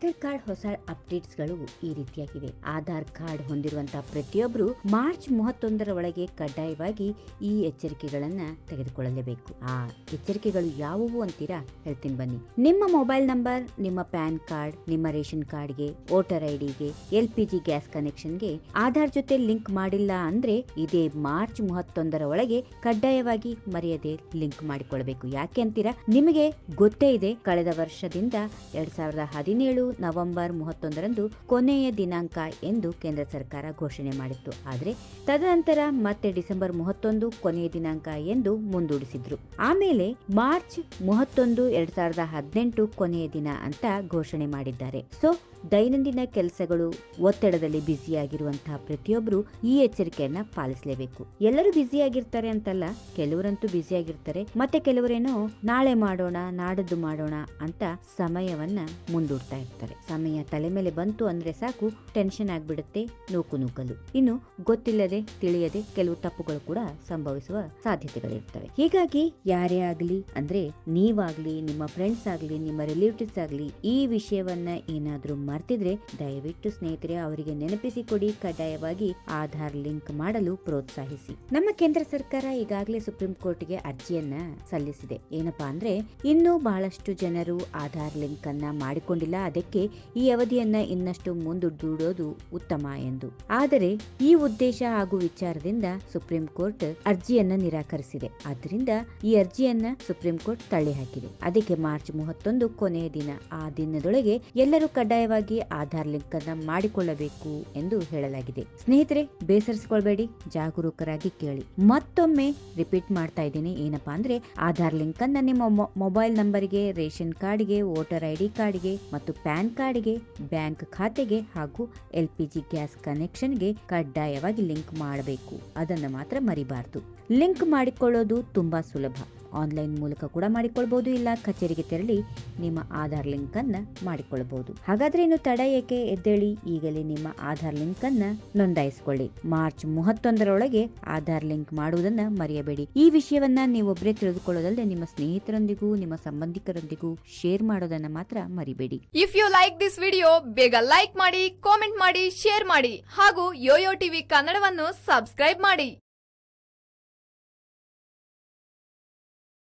Aadhaar card ಹೊಸ ಅಪ್ಡೇಟ್ಸ್ಗಳು ಈ ರೀತಿಯಾಗಿವೆ Aadhaar card ಹೊಂದಿರುವಂತಹ ಪ್ರತಿಯೊಬ್ಬರು ಮಾರ್ಚ್ ಮೂವತ್ತೊಂದರ ಒಳಗೆ ಕಡ್ಡಾಯವಾಗಿ ಈ ಎಚ್ಚರಿಕೆಗಳನ್ನ ತೆಗೆದುಕೊಳ್ಳಲೇಬೇಕು. ಆ ಎಚ್ಚರಿಕೆಗಳು ಯಾವುವು ಅಂತೀರಾ? ಹೇಳ್ತೀನಿ ಬನ್ನಿ. ನಿಮ್ಮ ಮೊಬೈಲ್ ನಂಬರ್, ನಿಮ್ಮ ಪ್ಯಾನ್ ಕಾರ್ಡ್, ನಿಮ್ಮ ರೇಷನ್ ಕಾರ್ಡ್ಗೆ, ವೋಟರ್ ಐಡಿಗೆ, ಎಲ್ ಪಿ ಜಿ ಗ್ಯಾಸ್ ಕನೆಕ್ಷನ್ಗೆ ಆಧಾರ್ ಜೊತೆ ಲಿಂಕ್ ಮಾಡಿಲ್ಲ ಅಂದ್ರೆ ಇದೇ ಮಾರ್ಚ್ ಮೂವತ್ತೊಂದರ ಒಳಗೆ ಕಡ್ಡಾಯವಾಗಿ ಮರೆಯದೆ ಲಿಂಕ್ ಮಾಡಿಕೊಳ್ಳಬೇಕು. ಯಾಕೆ ಅಂತೀರಾ? ನಿಮಗೆ ಗೊತ್ತೇ ಇದೆ, ಕಳೆದ ವರ್ಷದಿಂದ ಎರಡ್ ಸಾವಿರದ ಹದಿನೇಳು ನವೆಂಬರ್ ಮೂವತ್ತೊಂದರಂದು ಕೊನೆಯ ದಿನಾಂಕ ಎಂದು ಕೇಂದ್ರ ಸರ್ಕಾರ ಘೋಷಣೆ ಮಾಡಿತ್ತು. ಆದರೆ ತದನಂತರ ಮತ್ತೆ ಡಿಸೆಂಬರ್ ಮೂವತ್ತೊಂದು ಕೊನೆಯ ದಿನಾಂಕ ಎಂದು ಮುಂದೂಡಿಸಿದ್ರು. ಆಮೇಲೆ ಮಾರ್ಚ್ ಮೂವತ್ತೊಂದು ಎರಡ್ ಸಾವಿರದ ಹದಿನೆಂಟು ಕೊನೆಯ ದಿನ ಅಂತ ಘೋಷಣೆ ಮಾಡಿದ್ದಾರೆ. ಸೊ, ದೈನಂದಿನ ಕೆಲಸಗಳು ಒತ್ತಡದಲ್ಲಿ ಬ್ಯುಸಿಯಾಗಿರುವಂತಹ ಪ್ರತಿಯೊಬ್ಬರು ಈ ಎಚ್ಚರಿಕೆಯನ್ನ ಪಾಲಿಸಲೇಬೇಕು. ಎಲ್ಲರೂ ಬ್ಯುಸಿಯಾಗಿರ್ತಾರೆ ಅಂತಲ್ಲ, ಕೆಲವರಂತೂ ಬ್ಯುಸಿಯಾಗಿರ್ತಾರೆ. ಮತ್ತೆ ಕೆಲವರೇನೋ ನಾಳೆ ಮಾಡೋಣ, ನಾಡದ್ದು ಮಾಡೋಣ ಅಂತ ಸಮಯವನ್ನ ಮುಂದೂಡ್ತಾ ಇರ್ತಾರೆ. ಸಮಯ ತಲೆ ಮೇಲೆ ಬಂತು ಅಂದ್ರೆ ಸಾಕು ಟೆನ್ಷನ್ ಆಗ್ಬಿಡುತ್ತೆ, ನೂಕು ನೂಕಲು ಇನ್ನು ಗೊತ್ತಿಲ್ಲದೆ, ತಿಳಿಯದೆ ಕೆಲವು ತಪ್ಪುಗಳು ಕೂಡ ಸಂಭವಿಸುವ ಸಾಧ್ಯತೆಗಳಿರ್ತವೆ. ಹೀಗಾಗಿ ಯಾರೇ ಆಗ್ಲಿ ಅಂದ್ರೆ ನೀವಾಗ್ಲಿ, ನಿಮ್ಮ ಫ್ರೆಂಡ್ಸ್ ಆಗ್ಲಿ, ನಿಮ್ಮ ರಿಲೇಟಿವ್ಸ್ ಆಗ್ಲಿ, ಈ ವಿಷಯವನ್ನ ಏನಾದರೂ ಮರ್ತಿದ್ರೆ ದಯವಿಟ್ಟು ಸ್ನೇಹಿತರೆ ಅವರಿಗೆ ನೆನಪಿಸಿ ಕೊಡಿ, ಕಡ್ಡಾಯವಾಗಿ ಆಧಾರ್ ಲಿಂಕ್ ಮಾಡಲು ಪ್ರೋತ್ಸಾಹಿಸಿ. ನಮ್ಮ ಕೇಂದ್ರ ಸರ್ಕಾರ ಈಗಾಗಲೇ ಸುಪ್ರೀಂ ಕೋರ್ಟ್ಗೆ ಅರ್ಜಿಯನ್ನ ಸಲ್ಲಿಸಿದೆ. ಏನಪ್ಪಾ ಅಂದ್ರೆ ಇನ್ನೂ ಬಹಳಷ್ಟು ಜನರು ಆಧಾರ್ ಲಿಂಕ್ ಅನ್ನ ಮಾಡಿಕೊಂಡಿಲ್ಲ, ಅದಕ್ಕೆ ಈ ಅವಧಿಯನ್ನ ಇನ್ನಷ್ಟು ಮುಂದೂಡೋದು ಉತ್ತಮ ಎಂದು. ಆದರೆ ಈ ಉದ್ದೇಶ ಹಾಗೂ ವಿಚಾರದಿಂದ ಸುಪ್ರೀಂ ಕೋರ್ಟ್ ಅರ್ಜಿಯನ್ನ ನಿರಾಕರಿಸಿದೆ. ಆದ್ದರಿಂದ ಈ ಅರ್ಜಿಯನ್ನ ಸುಪ್ರೀಂ ಕೋರ್ಟ್ ತಳ್ಳಿ ಹಾಕಿದೆ ಅದಕ್ಕೆ ಮಾರ್ಚ್ ಮೂವತ್ತೊಂದು ಕೊನೆಯ ದಿನ, ಆ ದಿನದೊಳಗೆ ಎಲ್ಲರೂ ಕಡ್ಡಾಯವಾಗಿ ಆಧಾರ್ ಲಿಂಕ್ ಅನ್ನ ಮಾಡಿಕೊಳ್ಳಬೇಕು ಎಂದು ಹೇಳಲಾಗಿದೆ. ಸ್ನೇಹಿತರೆ, ಬೇಸರಿಸಿಕೊಳ್ಬೇಡಿ, ಜಾಗರೂಕರಾಗಿ ಕೇಳಿ. ಮತ್ತೊಮ್ಮೆ ರಿಪೀಟ್ ಮಾಡ್ತಾ ಇದ್ದೀನಿ, ಏನಪ್ಪಾ ಅಂದ್ರೆ ಆಧಾರ್ ಲಿಂಕ್ ಅನ್ನ ನಿಮ್ಮ ಮೊಬೈಲ್ ನಂಬರ್ಗೆ, ರೇಷನ್ ಕಾರ್ಡ್ಗೆ, ವೋಟರ್ ಐಡಿ ಕಾರ್ಡ್ಗೆ ಮತ್ತು ಪ್ಯಾನ್ ಕಾರ್ಡ್ಗೆ, ಬ್ಯಾಂಕ್ ಖಾತೆಗೆ ಹಾಗೂ ಎಲ್ ಪಿ ಜಿ ಗ್ಯಾಸ್ ಕನೆಕ್ಷನ್ಗೆ ಕಡ್ಡಾಯವಾಗಿ ಲಿಂಕ್ ಮಾಡಬೇಕು. ಅದನ್ನು ಮಾತ್ರ ಮರಿಬಾರ್ದು. ಲಿಂಕ್ ಮಾಡಿಕೊಳ್ಳೋದು ತುಂಬಾ ಸುಲಭ. ಆನ್ಲೈನ್ ಮೂಲಕ ಕೂಡ ಮಾಡಿಕೊಳ್ಬಹುದು ಇಲ್ಲ ಕಚೇರಿಗೆ ತೆರಳಿ ನಿಮ್ಮ ಆಧಾರ್ ಲಿಂಕ್ ಅನ್ನ ಮಾಡಿಕೊಳ್ಳಬಹುದು ಹಾಗಾದ್ರೆ ಇನ್ನು ತಡ ಏಕೆ? ಎದ್ದೇಳಿ, ಈಗಲೇ ನಿಮ್ಮ ಆಧಾರ್ ಲಿಂಕ್ ಅನ್ನ ನೋಂದಾಯಿಸಿಕೊಳ್ಳಿ. ಮಾರ್ಚ್ ಮೂವತ್ತೊಂದರೊಳಗೆ ಆಧಾರ್ ಲಿಂಕ್ ಮಾಡುವುದನ್ನ ಮರೆಯಬೇಡಿ. ಈ ವಿಷಯವನ್ನ ನೀವೊಬ್ಬರೇ ತಿಳಿದುಕೊಳ್ಳೋದಲ್ಲದೆ ನಿಮ್ಮ ಸ್ನೇಹಿತರೊಂದಿಗೂ, ನಿಮ್ಮ ಸಂಬಂಧಿಕರೊಂದಿಗೂ ಶೇರ್ ಮಾಡೋದನ್ನ ಮಾತ್ರ ಮರಿಬೇಡಿ. If you like this video ಬೇಗ ಲೈಕ್ ಮಾಡಿ ಕಾಮೆಂಟ್ ಮಾಡಿ ಶೇರ್ ಮಾಡಿ, ಹಾಗೂ ಯೋಯೋ ಟಿವಿ ಕನ್ನಡವನ್ನು ಸಬ್ಸ್ಕ್ರೈಬ್ ಮಾಡಿ.